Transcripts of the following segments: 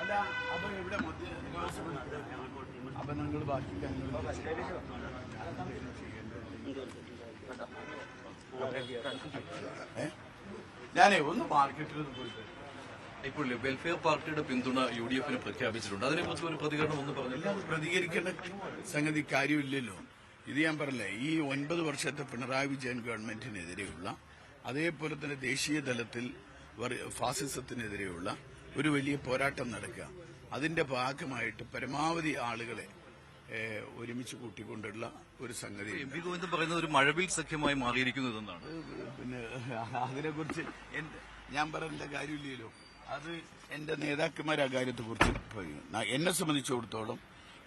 അല്ല അപ്പൊ അപ്പൊ നിങ്ങൾ ബാക്കി? ഞാനേ ഒന്ന് മാർക്കറ്റിൽ ഒന്ന് പോയിട്ട് ഇപ്പോൾ വെൽഫെയർ പാർട്ടിയുടെ പിന്തുണ യു ഡി എഫിന് പ്രഖ്യാപിച്ചിട്ടുണ്ട്. അതിനെക്കുറിച്ച് ഒരു പ്രതികരണം ഒന്നും പറഞ്ഞില്ല പ്രതികരിക്കേണ്ട സംഗതി കാര്യമില്ലല്ലോ. ഇത് ഞാൻ പറഞ്ഞില്ലേ ഈ ഒൻപത് വർഷത്തെ പിണറായി വിജയൻ ഗവൺമെന്റിനെതിരെയുള്ള അതേപോലെ തന്നെ ദേശീയ തലത്തിൽ ഫാസിസത്തിനെതിരെയുള്ള ഒരു വലിയ പോരാട്ടം നടക്കുക. അതിന്റെ ഭാഗമായിട്ട് പരമാവധി ആളുകളെ ഒരുമിച്ച് കൂട്ടിക്കൊണ്ടുള്ള ഒരു സംഗതി. എം പി ഗോവിന്ദൻ പറയുന്നത് ഒരു മഴവിൽ സഖ്യമായി മാറിയിരിക്കുന്നു എന്നാണ് പിന്നെ അതിനെക്കുറിച്ച് ഞാൻ പറയേണ്ട കാര്യമില്ലല്ലോ. അത് എന്റെ നേതാക്കന്മാർ ആ കാര്യത്തെക്കുറിച്ച് കുറിച്ച് ന- എന്നെ സംബന്ധിച്ചിടത്തോളം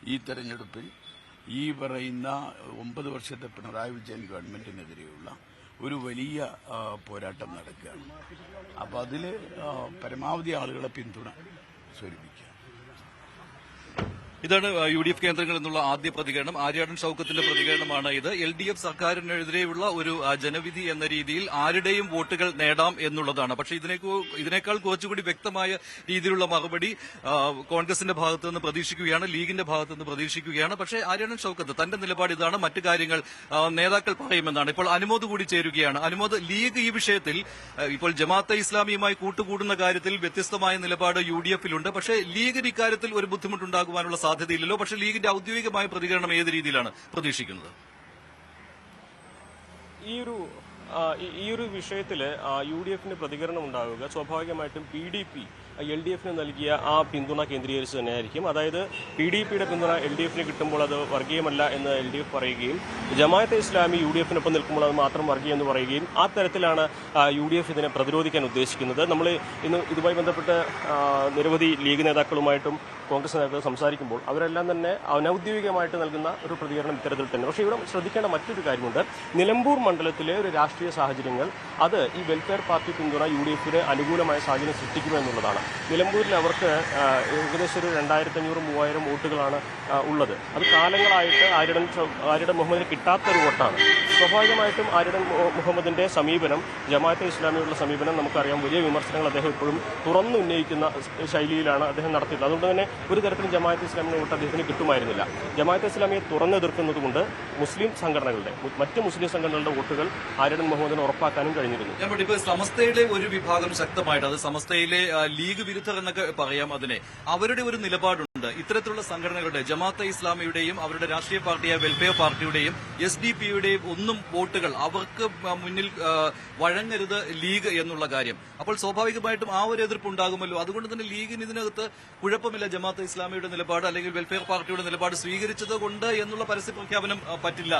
ഈ തെരഞ്ഞെടുപ്പിൽ ഈ പറയുന്ന ഒമ്പത് വർഷത്തെ പിണറായി വിജയൻ ഗവൺമെന്റിനെതിരെയുള്ള ഒരു വലിയ പോരാട്ടം നടക്കുകയാണ്. അപ്പോൾ അതിൽ പരമാവധി ആളുകളെ പിന്തുണ സ്വരൂപിക്കുക ഇതാണ് യു ഡി എഫ് കേന്ദ്രങ്ങൾ എന്നുള്ള ആദ്യ പ്രതികരണം. ആര്യാടൻ ഷൌക്കത്തിന്റെ പ്രതികരണമാണ് ഇത്. എൽ ഡി എഫ് സർക്കാരിനെതിരെയുള്ള ഒരു ജനവിധി എന്ന രീതിയിൽ ആരുടെയും വോട്ടുകൾ നേടാം എന്നുള്ളതാണ്. പക്ഷേ ഇതിനെ ഇതിനേക്കാൾ കുറച്ചുകൂടി വ്യക്തമായ രീതിയിലുള്ള മറുപടി കോൺഗ്രസിന്റെ ഭാഗത്തു നിന്ന് പ്രതീക്ഷിക്കുകയാണ് ലീഗിന്റെ ഭാഗത്തു നിന്ന് പ്രതീക്ഷിക്കുകയാണ്. പക്ഷേ ആര്യാടൻ ഷൌക്കത്ത് തന്റെ നിലപാട് ഇതാണ്. മറ്റു കാര്യങ്ങൾ നേതാക്കൾ പറയുമെന്നാണ്. ഇപ്പോൾ അനുമോദ് കൂടി ചേരുകയാണ്. അനുമോദ് ലീഗ് ഈ വിഷയത്തിൽ ഇപ്പോൾ ജമാഅത്തെ ഇസ്ലാമിയുമായി കൂട്ടുകൂടുന്ന കാര്യത്തിൽ വ്യത്യസ്തമായ നിലപാട് യു ഡി എഫിലുണ്ട് പക്ഷേ ലീഗിന് ഇക്കാര്യത്തിൽ ഒരു ബുദ്ധിമുട്ടുണ്ടാകുവാനുള്ള സാധ്യതയില്ലല്ലോ. പക്ഷേ ലീഗിന്റെ ഔദ്യോഗികമായ പ്രതികരണം ഏത് രീതിയിലാണ് പ്രതീക്ഷിക്കുന്നത്? ഈ ഒരു ഈ- ഒരു വിഷയത്തിൽ യു ഡി എഫിന് പ്രതികരണം ഉണ്ടാവുക സ്വാഭാവികമായിട്ടും P D P L D എഫിന് നൽകിയ ആ പിന്തുണ കേന്ദ്രീകരിച്ച് തന്നെയായിരിക്കും. അതായത് പി ഡി പിയുടെ പിന്തുണ എൽ ഡി എഫിന് കിട്ടുമ്പോൾ അത് വർഗീയമല്ല എന്ന് എൽ ഡി എഫ് പറയുകയും ജമാഅത്തെ ഇസ്ലാമി യു ഡി എഫിനൊപ്പം നിൽക്കുമ്പോൾ അത് മാത്രം വർഗീയം എന്ന് പറയുകയും ആ തരത്തിലാണ് യു ഡി എഫ് ഇതിനെ പ്രതിരോധിക്കാൻ ഉദ്ദേശിക്കുന്നത്. നമ്മൾ ഇന്ന് ഇതുമായി ബന്ധപ്പെട്ട് നിരവധി ലീഗ് നേതാക്കളുമായിട്ടും കോൺഗ്രസ് നേതാക്കൾ സംസാരിക്കുമ്പോൾ അവരെല്ലാം തന്നെ അനൌദ്യോഗികമായിട്ട് നൽകുന്ന ഒരു പ്രതികരണം ഇത്തരത്തിൽ തന്നെ. പക്ഷേ ഇവിടെ ശ്രദ്ധിക്കേണ്ട മറ്റൊരു കാര്യമുണ്ട്. നിലമ്പൂർ മണ്ഡലത്തിലെ ഒരു രാഷ്ട്രീയ സാഹചര്യങ്ങൾ അത് ഈ വെൽഫെയർ പാർട്ടി പിന്തുണ യു ഡി എഫിന് അനുകൂലമായ സാഹചര്യം സൃഷ്ടിക്കുമെന്നുള്ളതാണ് നിലമ്പൂരിൽ അവർക്ക് ഏകദേശം ഒരു രണ്ടായിരത്തി അഞ്ഞൂറ് മൂവായിരം വോട്ടുകളാണ് ഉള്ളത്. അത് കാലങ്ങളായിട്ട് ആര്യടൻ ആര്യടൻ മുഹമ്മദിന് കിട്ടാത്ത ഒരു വോട്ടാണ്. സ്വാഭാവികമായിട്ടും ആര്യടൻ മുഹമ്മദിന്റെ സമീപനം ജമാഅത്തെ ഇസ്ലാമിയുള്ള സമീപനം നമുക്കറിയാം. വലിയ വിമർശനങ്ങൾ അദ്ദേഹം ഇപ്പോഴും തുറന്നുന്നയിക്കുന്ന ശൈലിയിലാണ് അദ്ദേഹം നടത്തിയത്. അതുകൊണ്ട് തന്നെ ഒരു തരത്തിലും ജമാഅത്ത് ഇസ്ലാമിന്റെ വോട്ട് അദ്ദേഹത്തിന് കിട്ടുമായിരുന്നില്ല. ജമാഅത്തെ ഇസ്ലാമിയെ തുറന്നെതിർക്കുന്നതുകൊണ്ട് മുസ്ലിം സംഘടനകളുടെ മറ്റ് മുസ്ലിം സംഘടനകളുടെ വോട്ടുകൾ ആര്യടൻ മുഹമ്മദിന് ഉറപ്പാക്കാനും കഴിഞ്ഞിരുന്നു. ഇപ്പൊ സമസ്തയിലെ ഒരു വിഭാഗം ശക്തമായിട്ട് അത് സമസ്തയിലെ ലീഗ് വിരുദ്ധർ എന്നൊക്കെ പറയാം അതിനെ അവരുടെ ഒരു നിലപാടുണ്ട്. ഇത്തരത്തിലുള്ള സംഘടനകളുടെ ജമാഅത്തെ ഇസ്ലാമിയുടെയും അവരുടെ രാഷ്ട്രീയ പാർട്ടിയായ വെൽഫെയർ പാർട്ടിയുടെയും എസ് ഡി പിയുടെയും ഒന്നും വോട്ടുകൾ അവർക്ക് മുന്നിൽ വഴങ്ങരുത് ലീഗ് എന്നുള്ള കാര്യം. അപ്പോൾ സ്വാഭാവികമായിട്ടും ആ ഒരു എതിർപ്പ് ഉണ്ടാകുമല്ലോ. അതുകൊണ്ട് തന്നെ ലീഗിന് ഇതിനകത്ത് കുഴപ്പമില്ല. ജമാഅത്തെ ഇസ്ലാമിയുടെ നിലപാട് അല്ലെങ്കിൽ വെൽഫെയർ പാർട്ടിയുടെ നിലപാട് സ്വീകരിച്ചത് കൊണ്ട് എന്നുള്ള പരസ്യ പ്രഖ്യാപനം പറ്റില്ല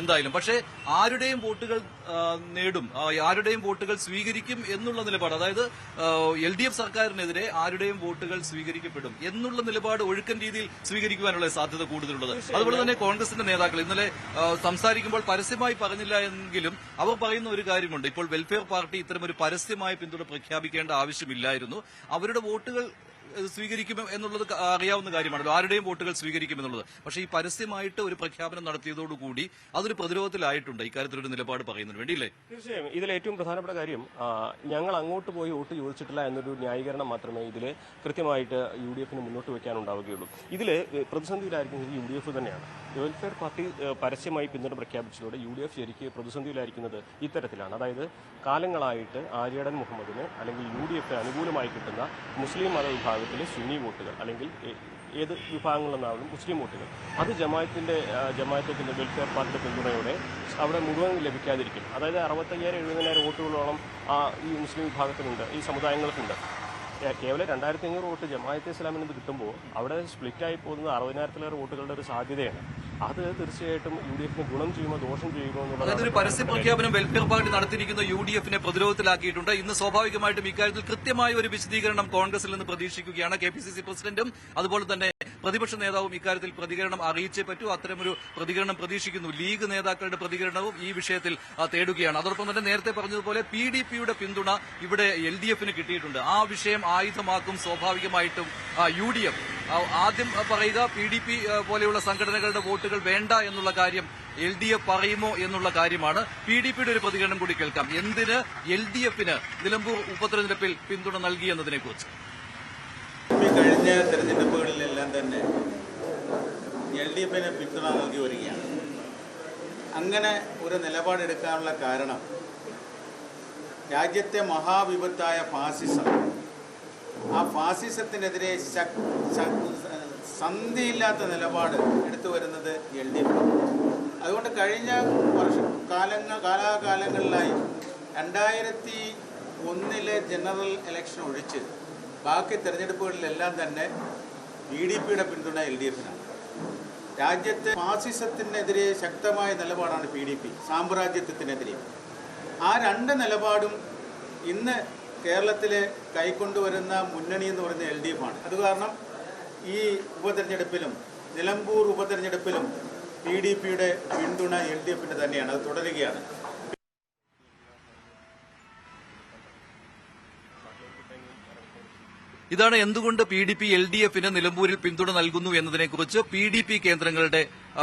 എന്തായാലും. പക്ഷേ ആരുടെയും വോട്ടുകൾ നേടും. ആരുടെയും വോട്ടുകൾ സ്വീകരിക്കും എന്നുള്ള നിലപാട് അതായത് എൽ സർക്കാരിനെതിരെ ആരുടെയും വോട്ടുകൾ സ്വീകരിക്കപ്പെടും എന്നുള്ള നിലപാട് ഒഴുക്കൻ രീതിയിൽ സ്വീകരിക്കുവാനുള്ള സാധ്യത കൂടുതലുള്ളത്. അതുപോലെ തന്നെ കോൺഗ്രസിന്റെ നേതാക്കൾ ഇന്നലെ സംസാരിക്കുമ്പോൾ പരസ്യമായി പറഞ്ഞില്ല എങ്കിലും അവർ പറയുന്ന ഒരു കാര്യമുണ്ട്. ഇപ്പോൾ വെൽഫെയർ പാർട്ടി ഇത്തരം ഒരു പരസ്യമായ പിന്തുണ പ്രഖ്യാപിക്കേണ്ട ആവശ്യമില്ലായിരുന്നു. അവരുടെ വോട്ടുകൾ സ്വീകരിക്കും എന്നുള്ളത് അറിയാവുന്ന കാര്യമാണല്ലോ. ആരുടെയും വോട്ടുകൾ സ്വീകരിക്കും എന്നുള്ളത് പക്ഷേ ഈ പരസ്യമായിട്ട് ഒരു പ്രഖ്യാപനം നടത്തിയതോടുകൂടി അതൊരു പ്രതിരോധത്തിലായിട്ടുണ്ട്. ഇക്കാര്യത്തിലൊരു നിലപാട് പറയുന്നതിന് വേണ്ടിയില്ലേ? തീർച്ചയായും. ഇതിൽ ഏറ്റവും പ്രധാനപ്പെട്ട കാര്യം ഞങ്ങൾ അങ്ങോട്ട് പോയി വോട്ട് ചോദിച്ചിട്ടില്ല എന്നൊരു ന്യായീകരണം മാത്രമേ ഇതിൽ കൃത്യമായിട്ട് യു ഡി എഫിന് മുന്നോട്ട് വയ്ക്കാനുണ്ടാവുകയുള്ളൂ. ഇതിൽ പ്രതിസന്ധിയിലായിരിക്കുന്നത് യു ഡി എഫ് തന്നെയാണ്. വെൽഫെയർ പാർട്ടി പരസ്യമായി പിന്തുണ പ്രഖ്യാപിച്ചതോടെ യു ഡി എഫ് ശരിക്ക് പ്രതിസന്ധിയിലായിരിക്കുന്നത് ഇത്തരത്തിലാണ്. അതായത് കാലങ്ങളായിട്ട് ആര്യടൻ മുഹമ്മദിന് അല്ലെങ്കിൽ യു ഡി എഫിന് അനുകൂലമായി കിട്ടുന്ന മുസ്ലിം മത വിഭാഗത്തിലെ സുന്നി വോട്ടുകൾ അല്ലെങ്കിൽ ഏത് വിഭാഗങ്ങളെന്നാലും മുസ്ലിം വോട്ടുകൾ. അത് ജമായത്തിന്റെ ജമായത്തിന്റെ വെൽഫെയർ പാർട്ടിയുടെ പിന്തുണയോടെ അവിടെ മുഴുവൻ ലഭിക്കാതിരിക്കും. അതായത് അറുപത്തയ്യായിരം എഴുപതിനായിരം വോട്ടുകളോളം ആ, ഈ മുസ്ലിം വിഭാഗത്തിനുണ്ട് ഈ സമുദായങ്ങൾക്കുണ്ട്. കേവലം രണ്ടായിരത്തി അഞ്ഞൂറ് വോട്ട് ജമായത്തെ ഇസ്ലാമിന് കിട്ടുമ്പോൾ അവിടെ സ്പ്ലിറ്റായി പോകുന്നത് അറുപതിനായിരത്തിലേറെ വോട്ടുകളുടെ ഒരു സാധ്യതയാണ്. അത് തീർച്ചയായിട്ടും യു ഡി എഫിന് ഗുണം ചെയ്യുമോ ദോഷം ചെയ്യുമോ അതായത് ഒരു എന്നുള്ളത് പരസ്യ പ്രഖ്യാപനം വെൽഫെയർ പാർട്ടി നടത്തിയിരിക്കുന്ന യു ഡി എഫിനെ പ്രതിരോധത്തിലാക്കിയിട്ടുണ്ട്. ഇന്ന് സ്വാഭാവികമായിട്ടും ഇക്കാര്യത്തിൽ കൃത്യമായ ഒരു വിശദീകരണം കോൺഗ്രസിൽ നിന്ന് പ്രതീക്ഷിക്കുകയാണ്. കെ പി സി സി പ്രസിഡന്റും അതുപോലെ തന്നെ പ്രതിപക്ഷ നേതാവും ഇക്കാര്യത്തിൽ പ്രതികരണം അറിയിച്ചേ പറ്റൂ. അത്തരമൊരു പ്രതികരണം പ്രതീക്ഷിക്കുന്നു. ലീഗ് നേതാക്കളുടെ പ്രതികരണവും ഈ വിഷയത്തിൽ തേടുകയാണ്. അതോടൊപ്പം തന്നെ നേരത്തെ പറഞ്ഞതുപോലെ പി ഡി പിയുടെ പിന്തുണ ഇവിടെ എൽ ഡി എഫിന് കിട്ടിയിട്ടുണ്ട്. ആ വിഷയം ആയുധമാക്കും സ്വാഭാവികമായിട്ടും യു ഡി എഫ്. ആദ്യം പറയുക പി ഡി പി പോലെയുള്ള സംഘടനകളുടെ വോട്ടുകൾ വേണ്ട എന്നുള്ള കാര്യം എൽ ഡി എഫ് പറയുമോ എന്നുള്ള കാര്യമാണ്. പി ഡി പിയുടെ ഒരു പ്രതികരണം കൂടി കേൾക്കാം. എന്തിന് എൽ ഡി എഫിന് നിലമ്പൂർ ഉപതെരഞ്ഞെടുപ്പിൽ പിന്തുണ നൽകി എന്നതിനെക്കുറിച്ച്? കഴിഞ്ഞ തെരഞ്ഞെടുപ്പുകളിലെല്ലാം തന്നെ എൽ ഡി എഫിന് പിന്തുണ നൽകി വരികയാണ്. അങ്ങനെ ഒരു നിലപാടെടുക്കാനുള്ള കാരണം രാജ്യത്തെ മഹാവിപത്തായ ഫാസിസം ആ ഫാസിസത്തിനെതിരെ സന്ധിയില്ലാത്ത നിലപാട് എടുത്തു വരുന്നത് എൽ ഡി എഫ് അതുകൊണ്ട് കഴിഞ്ഞ വർഷ കാലങ്ങൾ കാലാകാലങ്ങളിലായി രണ്ടായിരത്തി ഒന്നിലെ ജനറൽ ഇലക്ഷൻ ഒഴിച്ച് ബാക്കി തെരഞ്ഞെടുപ്പുകളിലെല്ലാം തന്നെ ബി ഡി പിയുടെ പിന്തുണ എൽ ഡി എഫിനാണ്. രാജ്യത്തെ ഫാസിസത്തിനെതിരെ ശക്തമായ നിലപാടാണ് പി ഡി പി സാമ്രാജ്യത്വത്തിനെതിരെ. ആ രണ്ട് നിലപാടും ഇന്ന് കേരളത്തിൽ കൈക്കൊണ്ടുവരുന്ന മുന്നണി എന്ന് പറയുന്നത് എൽ ഡി എഫ് ആണ് അത് കാരണം ഈ ഉപതെരഞ്ഞെടുപ്പിലും നിലമ്പൂർ ഉപതെരഞ്ഞെടുപ്പിലും പി ഡി പിയുടെ പിന്തുണ എൽ ഡി എഫിന്റെ തന്നെയാണ്. അത് തുടരുകയാണ്. ഇതാണ് എന്തുകൊണ്ട് P D P L D എഫിന് നിലമ്പൂരിൽ പിന്തുണ നൽകുന്നു എന്നതിനെക്കുറിച്ച് പി ഡി പി കേന്ദ്രങ്ങളുടെ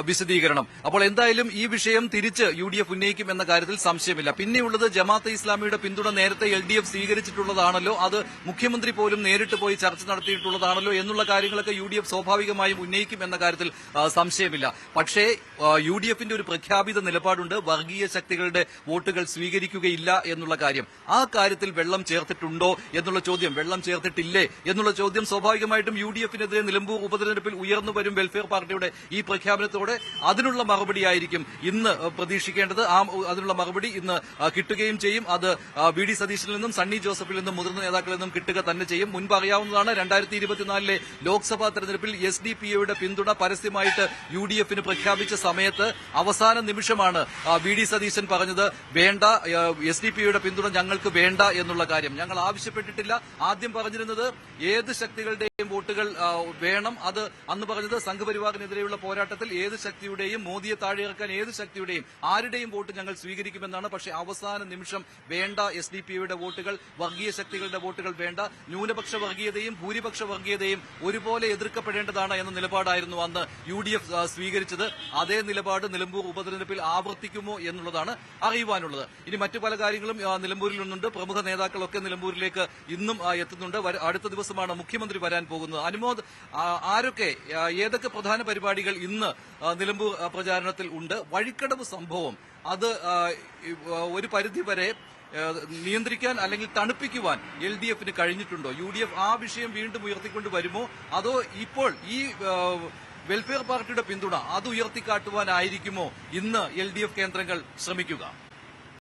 വിശദീകരണം. അപ്പോൾ എന്തായാലും ഈ വിഷയം തിരിച്ച് യു ഡി എഫ് ഉന്നയിക്കും എന്ന കാര്യത്തിൽ സംശയമില്ല. പിന്നെയുള്ളത് ജമാഅത്തെ ഇസ്ലാമിയുടെ പിന്തുണ നേരത്തെ എൽ ഡി എഫ് സ്വീകരിച്ചിട്ടുള്ളതാണല്ലോ അത് മുഖ്യമന്ത്രി പോലും നേരിട്ട് പോയി ചർച്ച നടത്തിയിട്ടുള്ളതാണല്ലോ എന്നുള്ള കാര്യങ്ങളൊക്കെ യു ഡി എഫ് സ്വാഭാവികമായും ഉന്നയിക്കും എന്ന കാര്യത്തിൽ സംശയമില്ല. പക്ഷേ യു ഡി എഫിന്റെ ഒരു പ്രഖ്യാപിത നിലപാടുണ്ട്. വർഗീയ ശക്തികളുടെ വോട്ടുകൾ സ്വീകരിക്കുകയില്ല എന്നുള്ള കാര്യം. ആ കാര്യത്തിൽ വെള്ളം ചേർത്തിട്ടുണ്ടോ എന്നുള്ള ചോദ്യം. വെള്ളം ചേർത്തിട്ടില്ലേ എന്നുള്ള ചോദ്യം സ്വാഭാവികമായിട്ടും യു ഡി എഫിനെതിരെ നിലമ്പൂർ ഉപതെരഞ്ഞെടുപ്പിൽ ഉയർന്നു വരും വെൽഫെയർ പാർട്ടിയുടെ ഈ പ്രഖ്യാപനത്തോടെ അതിനുള്ള മറുപടിയായിരിക്കും ഇന്ന് പ്രതീക്ഷിക്കേണ്ടത്. ആ അതിനുള്ള മറുപടി ഇന്ന് കിട്ടുകയും ചെയ്യും. അത് വി ഡി സതീശിൽ നിന്നും സണ്ണി ജോസഫിൽ നിന്നും മുതിർന്ന നേതാക്കളിൽ നിന്നും കിട്ടുക തന്നെ ചെയ്യും. മുൻപ് അറിയാവുന്നതാണ് രണ്ടായിരത്തി ഇരുപത്തിനാലിലെ ലോക്സഭാ തെരഞ്ഞെടുപ്പിൽ എസ് ഡി പി യുടെ പിന്തുണ പരസ്യമായിട്ട് യു ഡി എഫിന് പ്രഖ്യാപിച്ച സമയത്ത് അവസാന നിമിഷമാണ് വി ഡി സതീശൻ പറഞ്ഞത് വേണ്ട എസ് ഡി പി യുടെ പിന്തുണ ഞങ്ങൾക്ക് വേണ്ട എന്നുള്ള കാര്യം. ഞങ്ങൾ ആവശ്യപ്പെട്ടിട്ടില്ല. ആദ്യം പറഞ്ഞിരുന്നത് ഏത് ശക്തികളുടെയും വോട്ടുകൾ വേണം. അത് അന്ന് പറഞ്ഞത് സംഘപരിവാറിനെതിരെയുള്ള പോരാട്ടത്തിൽ ഏത് ശക്തിയുടെയും മോദിയെ താഴെയിറക്കാൻ ഏത് ശക്തിയുടെയും ആരുടെയും വോട്ട് ഞങ്ങൾ സ്വീകരിക്കുമെന്നാണ്. പക്ഷേ അവസാന നിമിഷം വേണ്ട എസ് വോട്ടുകൾ വർഗീയ ശക്തികളുടെ വോട്ടുകൾ വേണ്ട. ന്യൂനപക്ഷ വർഗീയതയും ഭൂരിപക്ഷ വർഗീയതയും ഒരുപോലെ എതിർക്കപ്പെടേണ്ടതാണ് എന്ന നിലപാടായിരുന്നു അന്ന് യു സ്വീകരിച്ചത്. അതേ നിലപാട് നിലമ്പൂർ ഉപതെരഞ്ഞെടുപ്പിൽ ആവർത്തിക്കുമോ എന്നുള്ളതാണ് അറിയുവാനുള്ളത്. ഇനി മറ്റു പല കാര്യങ്ങളും നിലമ്പൂരിൽ നിന്നുണ്ട്. പ്രമുഖ നേതാക്കളൊക്കെ നിലമ്പൂരിലേക്ക് ഇന്നും എത്തുന്നുണ്ട്. അടുത്ത ദിവസമാണ് മുഖ്യമന്ത്രി വരാൻ പോകുന്നത്. അനുമോദ് ആരൊക്കെ ഏതൊക്കെ പ്രധാന പരിപാടികൾ ഇന്ന് നിലമ്പൂർ പ്രചാരണത്തിൽ ഉണ്ട്. വഴിക്കടവ് സംഭവം അത് ഒരു പരിധിവരെ നിയന്ത്രിക്കാൻ അല്ലെങ്കിൽ തണുപ്പിക്കുവാൻ എൽ ഡി എഫിന് കഴിഞ്ഞിട്ടുണ്ടോ? യു ഡി എഫ് ആ വിഷയം വീണ്ടും ഉയർത്തിക്കൊണ്ട് വരുമോ? അതോ ഇപ്പോൾ ഈ വെൽഫെയർ പാർട്ടിയുടെ പിന്തുണ അത് ഉയർത്തിക്കാട്ടുവാനായിരിക്കുമോ? ഇന്ന് എൽ ഡി എഫ് കേന്ദ്രങ്ങൾ ശ്രമിക്കുക.